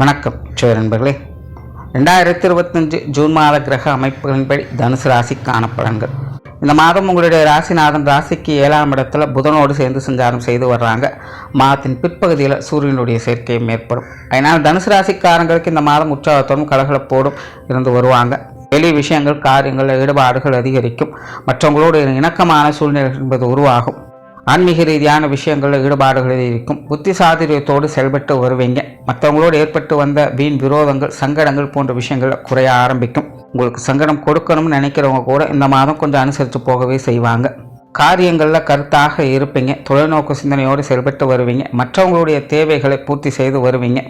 வணக்கம் சேரன்பர்களே ரெண்டாயிரத்தி இருபத்தஞ்சு ஜூன் மாத கிரக அமைப்புகளின்படி தனுசு ராசிக்கான பலன்கள். இந்த மாதம் உங்களுடைய ராசிநாதன் ராசிக்கு ஏழாம் இடத்துல புதனோடு சேர்ந்து சஞ்சாரம் செய்து வர்றாங்க. மாதத்தின் பிற்பகுதியில் சூரியனுடைய சேர்க்கையும் ஏற்படும். அதனால் தனுசு ராசிக்காரங்களுக்கு இந்த மாதம் உற்சாகத்தோடும் கலகலப்போடும் இருந்து வருவாங்க. வெளி விஷயங்கள் காரியங்கள் ஈடுபாடுகள் அதிகரிக்கும். மற்றவங்களோடு இணக்கமான சூழ்நிலை என்பது உருவாகும். ஆன்மீக ரீதியான விஷயங்களில் ஈடுபாடுகளில் இருக்கும். புத்தி சாதுரியத்தோடு செயல்பட்டு வருவீங்க. மற்றவங்களோடு ஏற்பட்டு வந்த வீண் விரோதங்கள் சங்கடங்கள் போன்ற விஷயங்கள் குறைய ஆரம்பிக்கும். உங்களுக்கு சங்கடம் கொடுக்கணும்னு நினைக்கிறவங்க கூட இந்த மாதம் கொஞ்சம் அனுசரித்து போகவே செய்வாங்க. காரியங்களில் கருத்தாக இருப்பீங்க. தொலைநோக்கு சிந்தனையோடு செயல்பட்டு வருவீங்க. மற்றவங்களுடைய தேவைகளை பூர்த்தி செய்து வருவீங்க.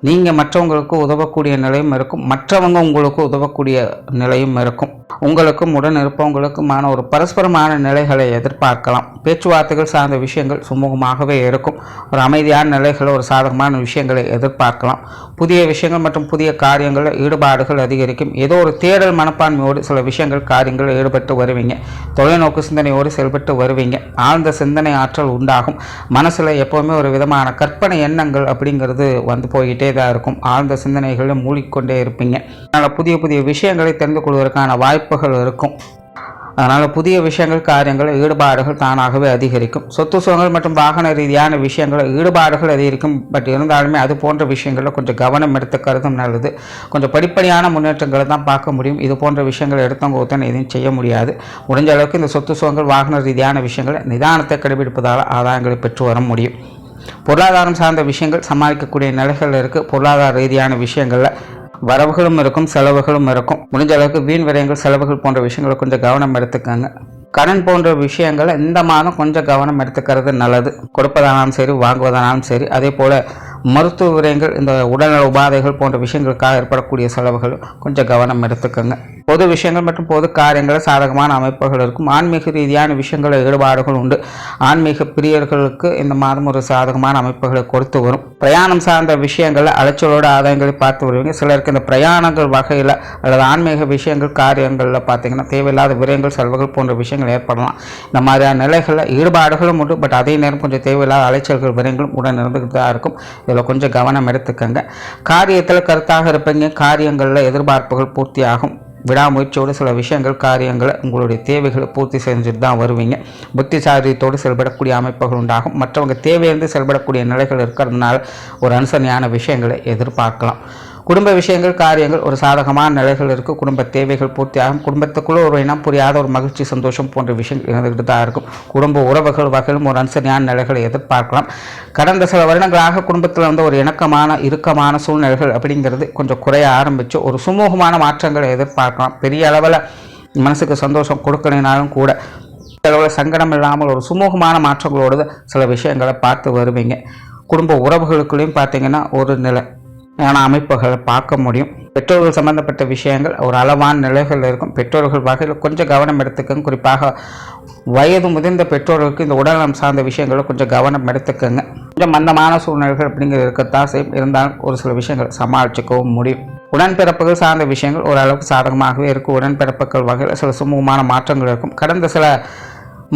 நீங்கள் மற்றவங்களுக்கு உதவக்கூடிய நிலையும் இருக்கும். மற்றவங்க உங்களுக்கு உதவக்கூடிய நிலையும் இருக்கும். உங்களுக்கும் உடன் இருப்பவங்களுக்குமான ஒரு பரஸ்பரமான நிலைகளை எதிர்பார்க்கலாம். பேச்சுவார்த்தைகள் சார்ந்த விஷயங்கள் சுமூகமாகவே இருக்கும். ஒரு அமைதியான நிலைகளை ஒரு சாதகமான விஷயங்களை எதிர்பார்க்கலாம். புதிய விஷயங்கள் மற்றும் புதிய காரியங்களில் ஈடுபாடுகள் அதிகரிக்கும். ஏதோ ஒரு தேடல் மனப்பான்மையோடு சில விஷயங்கள் காரியங்களில் ஈடுபட்டு வருவீங்க. தொலைநோக்கு சிந்தனையோடு செயல்பட்டு வருவீங்க. ஆழ்ந்த சிந்தனை ஆற்றல் உண்டாகும். மனசில் எப்போவுமே ஒரு விதமான கற்பனை எண்ணங்கள் அப்படிங்கிறது வந்து போய்கிட்டே தான் இருக்கும். ஆழ்ந்த சிந்தனைகளில் மூழ்கிக்கொண்டே இருப்பீங்க. அதனால் புதிய புதிய விஷயங்களை தெரிந்து கொள்வதற்கான வாய்ப்புகள் இருக்கும். அதனால் புதிய விஷயங்கள் காரியங்கள் ஈடுபாடுகள் தானாகவே அதிகரிக்கும். சொத்து சுகங்கள் மற்றும் வாகன ரீதியான விஷயங்கள் ஈடுபாடுகள் அதிகரிக்கும். பட் இருந்தாலுமே அது போன்ற விஷயங்களில் கொஞ்சம் கவனம் எடுத்துக்கிறதும் நல்லது. கொஞ்சம் படிப்படியான முன்னேற்றங்களை தான் பார்க்க முடியும். இது போன்ற விஷயங்கள் எடுத்தவங்க ஒருத்தன் எதையும் செய்ய முடியாது. முடிஞ்ச அளவுக்கு இந்த சொத்து சுகங்கள் வாகன ரீதியான விஷயங்களை நிதானத்தை கடைபிடிப்பதால் ஆதாயங்களை பெற்று வர முடியும். பொருளாதாரம் சார்ந்த விஷயங்கள் சமாளிக்கக்கூடிய நிலைகள் இருக்குது பொருளாதார ரீதியான விஷயங்களில் வரவுகளும் இருக்கும் செலவுகளும் இருக்கும். முடிஞ்ச அளவுக்கு வீண் விரயங்கள் செலவுகள் போன்ற விஷயங்களை கொஞ்சம் கவனம் எடுத்துக்கோங்க. கடன் போன்ற விஷயங்களை இந்த மாதம் கொஞ்சம் கவனம் எடுத்துக்கிறது நல்லது. கொடுப்பதானாலும் சரி வாங்குவதானாலும் சரி அதே போல் மருத்துவ விரயங்கள் இந்த உடல்நல உபாதைகள் போன்ற விஷயங்களுக்காக ஏற்படக்கூடிய செலவுகள் கொஞ்சம் கவனம் எடுத்துக்கோங்க. பொது விஷயங்கள் மற்றும் பொது காரியங்களை சாதகமான அமைப்புகள் இருக்கும். ஆன்மீக ரீதியான விஷயங்களில் ஈடுபாடுகள் உண்டு. ஆன்மீக பிரியர்களுக்கு இந்த மாதம் ஒரு சாதகமான அமைப்புகளை கொடுத்து வரும். பிரயாணம் சார்ந்த விஷயங்களில் அலைச்சலோட ஆதாயங்களை பார்த்து வருவீங்க. சிலருக்கு இந்த பிரயாணங்கள் வகையில் அல்லது ஆன்மீக விஷயங்கள் காரியங்களில் பார்த்தீங்கன்னா தேவையில்லாத விரயங்கள் செலவுகள் போன்ற விஷயங்கள் ஏற்படலாம். இந்த மாதிரியான நிலைகளில் ஈடுபாடுகளும் உண்டு. பட் அதே நேரம் கொஞ்சம் தேவையில்லாத அலைச்சல்கள் விரயங்களும் உடன் இருந்துகிட்டு தான் இருக்கும். இதில் கொஞ்சம் கவனம் எடுத்துக்கங்க. காரியத்தில் கருத்தாக இருப்பீங்க. காரியங்களில் எதிர்பார்ப்புகள் பூர்த்தியாகும். விடாமுயற்சியோடு சில விஷயங்கள் காரியங்களை உங்களுடைய தேவைகளை பூர்த்தி செஞ்சுட்டு தான் வருவீங்க. புத்திசாலியத்தோடு செயல்படக்கூடிய அமைப்புகள் உண்டாகும். மற்றவங்க தேவையிலிருந்து செயல்படக்கூடிய நிலைகள் இருக்கிறதுனால ஒரு அனுசரணையான விஷயங்களை எதிர்பார்க்கலாம். குடும்ப விஷயங்கள் காரியங்கள் ஒரு சாதகமான நிலைகள் இருக்குது குடும்ப தேவைகள் பூர்த்தியாகும். குடும்பத்துக்குள்ளே ஒரு இனம் புரியாத ஒரு மகிழ்ச்சி சந்தோஷம் போன்ற விஷயங்கள் இருந்துகிட்டு தான் இருக்கும். குடும்ப உறவுகள் வகையிலும் ஒரு அனுசரியான நிலைகளை எதிர்பார்க்கலாம். கடந்த சில வருடங்களாக குடும்பத்தில் வந்து ஒரு இணக்கமான இறுக்கமான சூழ்நிலைகள் அப்படிங்கிறது கொஞ்சம் குறைய ஆரம்பித்து ஒரு சுமூகமான மாற்றங்களை எதிர்பார்க்கலாம். பெரிய அளவில் மனசுக்கு சந்தோஷம் கொடுக்கலினாலும் கூட அளவில் சங்கடம் இல்லாமல் ஒரு சுமூகமான மாற்றங்களோடு சில விஷயங்களை பார்த்து வருவீங்க. குடும்ப உறவுகளுக்குள்ளேயும் பார்த்தீங்கன்னா ஒரு நிலை. அமைப்புகளை பார்க்க முடியும். பெற்றோர்கள் சம்பந்தப்பட்ட விஷயங்கள் ஒரு அளவான நிலைகள் இருக்கும். பெற்றோர்கள் வகையில் கொஞ்சம் கவனம் எடுத்துக்கங்க. குறிப்பாக வயது முதிர்ந்த பெற்றோர்களுக்கு இந்த உடல்நலம் சார்ந்த விஷயங்களை கொஞ்சம் கவனம் எடுத்துக்கங்க. கொஞ்சம் மந்தமான சூழ்நிலைகள் அப்படிங்கிறது இருக்கத்தான் செய்யும். இருந்தாலும் ஒரு சில விஷயங்கள் சமாளிச்சுக்கவும் முடியும். உடன்பிறப்புகள் சார்ந்த விஷயங்கள் ஓரளவுக்கு சாதகமாகவே இருக்கும். உடன்பிறப்புகள் வகையில் சில சுமூகமான மாற்றங்கள் இருக்கும். கடந்த சில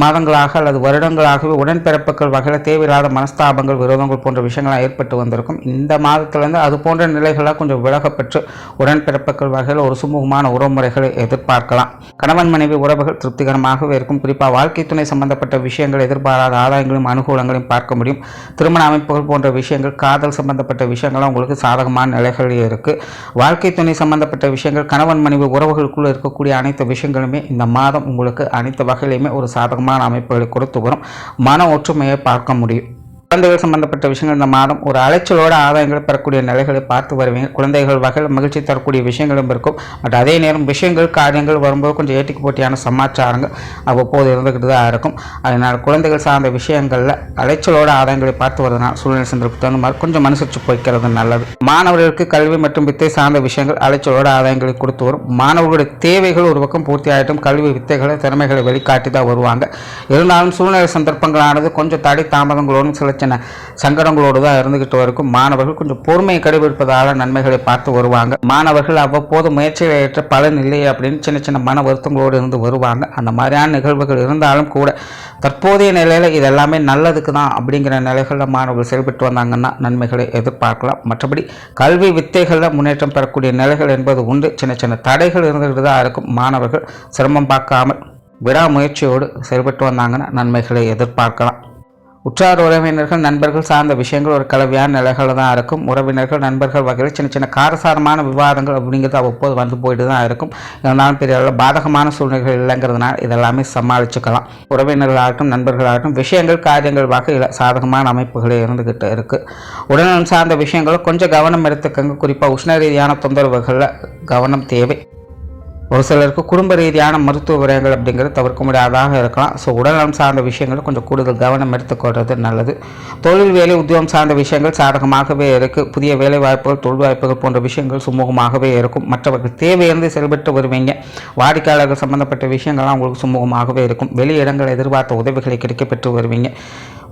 மாதங்களாக அல்லது வருடங்களாகவே உடன்பிறப்புகள் வகையில் தேவையில்லாத மனஸ்தாபங்கள் விரோதங்கள் போன்ற விஷயங்கள்லாம் ஏற்பட்டு வந்திருக்கும். இந்த மாதத்திலேருந்து அது போன்ற நிலைகளாக கொஞ்சம் விலகப்பெற்று உடன்பிறப்புகள் வகையில் ஒரு சுமூகமான உறவுமுறைகளை எதிர்பார்க்கலாம். கணவன் மனைவி உறவுகள் திருப்திகரமாகவே இருக்கும். குறிப்பாக வாழ்க்கை துணை சம்பந்தப்பட்ட விஷயங்கள் எதிர்பாராத ஆதாயங்களையும் அனுகூலங்களையும் பார்க்க முடியும். திருமண அமைப்புகள் போன்ற விஷயங்கள் காதல் சம்பந்தப்பட்ட விஷயங்கள்லாம் உங்களுக்கு சாதகமான நிலைகள் இருக்குது வாழ்க்கை துணை சம்பந்தப்பட்ட விஷயங்கள் கணவன் மனைவி உறவுகளுக்குள்ளே இருக்கக்கூடிய அனைத்து விஷயங்களுமே இந்த மாதம் உங்களுக்கு அனைத்து வகையிலையுமே ஒரு சாதகமான அமைப்புகளை கொடுத்து வரும் மன ஒற்றுமையை பார்க்க முடியும். குழந்தைகள் சம்பந்தப்பட்ட விஷயங்கள் இந்த மாதம் ஒரு அலைச்சலோட ஆதாயங்களை பெறக்கூடிய நிலைகளை பார்த்து வருவீங்க. குழந்தைகள் வகையில் மகிழ்ச்சி தரக்கூடிய விஷயங்களும் இருக்கும். பட் அதே நேரம் விஷயங்கள் காரியங்கள் வரும்போது கொஞ்சம் ஏட்டிக்கு போட்டியான சமாச்சாரங்கள் அவ்வப்போது இருந்துக்கிட்டு தான் இருக்கும். அதனால் குழந்தைகள் சார்ந்த விஷயங்களில் அலைச்சலோட ஆதாயங்களை பார்த்து வருவதனால் சூழ்நிலை சந்தர்ப்பத்துக்கு தகுந்த மாதிரி கொஞ்சம் மனுசரிச்சு போய்க்கிறது நல்லது. மாணவர்களுக்கு கல்வி மற்றும் வித்தை சார்ந்த விஷயங்கள் அலைச்சலோட ஆதாயங்களை கொடுத்து வரும். மாணவர்களுடைய தேவைகள் ஒரு பக்கம் பூர்த்தி ஆகிட்டும். கல்வி வித்தைகளை திறமைகளை வெளிக்காட்டி தான் வருவாங்க. இருந்தாலும் சூழ்நிலை சந்தர்ப்பங்களானது கொஞ்சம் தடை தாமதங்களோடும் சில சின்ன சங்கடங்களோடு தான் இருந்துகிட்டு இருக்கும் மாணவர்கள் கொஞ்சம் பொறுமையை கடைபிடிப்பதால் நன்மைகளை பார்த்து வருவாங்க. மாணவர்கள் அவ்வப்போது முயற்சிகளை ஏற்ற பலன் இல்லை அப்படின்னு சின்ன சின்ன மன வருத்தங்களோடு இருந்து வருவாங்க. அந்த மாதிரியான நிகழ்வுகள் இருந்தாலும் கூட தற்போதைய நிலையில் இது எல்லாமே நல்லதுக்கு தான் அப்படிங்கிற நிலைகளில் மாணவர்கள் செயல்பட்டு வந்தாங்கன்னா நன்மைகளை எதிர்பார்க்கலாம். மற்றபடி கல்வி வித்தைகளில் முன்னேற்றம் பெறக்கூடிய நிலைகள் என்பது உண்டு. சின்ன சின்ன தடைகள் இருந்துகிட்டு தான் இருக்கும். மாணவர்கள் சிரமம் பார்க்காமல் விடாமுயற்சியோடு செயல்பட்டு வந்தாங்கன்னா நன்மைகளை எதிர்பார்க்கலாம். உற்றார் உறவினர்கள் நண்பர்கள் சார்ந்த விஷயங்கள் ஒரு கலவையான நிலைகளில் தான் இருக்கும். உறவினர்கள் நண்பர்கள் வகையில் சின்ன சின்ன காரசாரமான விவாதங்கள் அப்படிங்கிறது அவ்வப்போது வந்து போயிட்டு தான் இருக்கும். இருந்தாலும் பெரிய அளவில் பாதகமான சூழ்நிலைகள் இல்லைங்கிறதுனால இதெல்லாமே சமாளிச்சுக்கலாம். உறவினர்களாகட்டும் நண்பர்களாகட்டும் விஷயங்கள் காரியங்கள் வகையில் சாதகமான அமைப்புகளே இருந்துக்கிட்டு இருக்குது உடல்நலம் சார்ந்த விஷயங்களும் கொஞ்சம் கவனம் எடுத்துக்கங்க. குறிப்பாக உஷ்ண ரீதியான தொந்தரவுகளில் கவனம் தேவை. ஒரு சிலருக்கு குடும்ப ரீதியான மருத்துவ விரயங்கள் அப்படிங்கிறது தவிர்க்க முடியாததாக இருக்கலாம். ஸோ உடல்நலம் சார்ந்த விஷயங்கள் கொஞ்சம் கூடுதல் கவனம் எடுத்துக்கொள்வது நல்லது. தொழில் வேலை உத்தியோகம் சார்ந்த விஷயங்கள் சாதகமாகவே இருக்குது புதிய வேலை வாய்ப்புகள் தொழில் வாய்ப்புகள் போன்ற விஷயங்கள் சுமூகமாகவே இருக்கும். மற்றவர்கள் தேவையிருந்து செயல்பட்டு வருவீங்க. வாடிக்கையாளர்கள் சம்பந்தப்பட்ட விஷயங்கள்லாம் உங்களுக்கு சுமூகமாகவே இருக்கும். வெளி இடங்கள் எதிர்பார்த்த உதவிகளை கிடைக்கப்பெற்று வருவீங்க.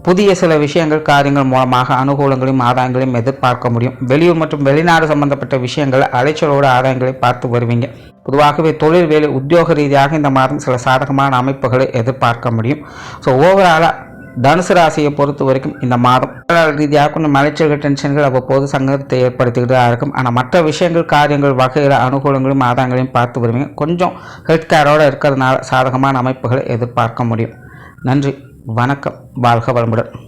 புதிய சில விஷயங்கள் காரியங்கள் மூலமாக அனுகூலங்களையும் ஆதாயங்களையும் எதிர்பார்க்க முடியும். வெளியூர் மற்றும் வெளிநாடு சம்பந்தப்பட்ட விஷயங்கள் அலைச்சலோட ஆதாயங்களை பார்த்து வருவீங்க. பொதுவாகவே தொழில் வேலை உத்தியோக ரீதியாக இந்த மாதம் சில சாதகமான அமைப்புகளை எதிர்பார்க்க முடியும். ஸோ ஓவராலாக தனுசு ராசியை பொறுத்த வரைக்கும் இந்த மாதம் ரீதியாக கொஞ்சம் மலைச்சல்கள் டென்ஷன்கள் அவ்வப்போது சங்கத்தை ஏற்படுத்திக்கிட்டு தான் இருக்கும். ஆனால் மற்ற விஷயங்கள் காரியங்கள் வகையில் அனுகூலங்களும் ஆதாரங்களையும் பார்த்து வருவீங்க. கொஞ்சம் ஹெல்த் கேரோடு இருக்கிறதுனால சாதகமான அமைப்புகளை எதிர்பார்க்க முடியும். நன்றி. வணக்கம். வாழ்க வளமுடன்.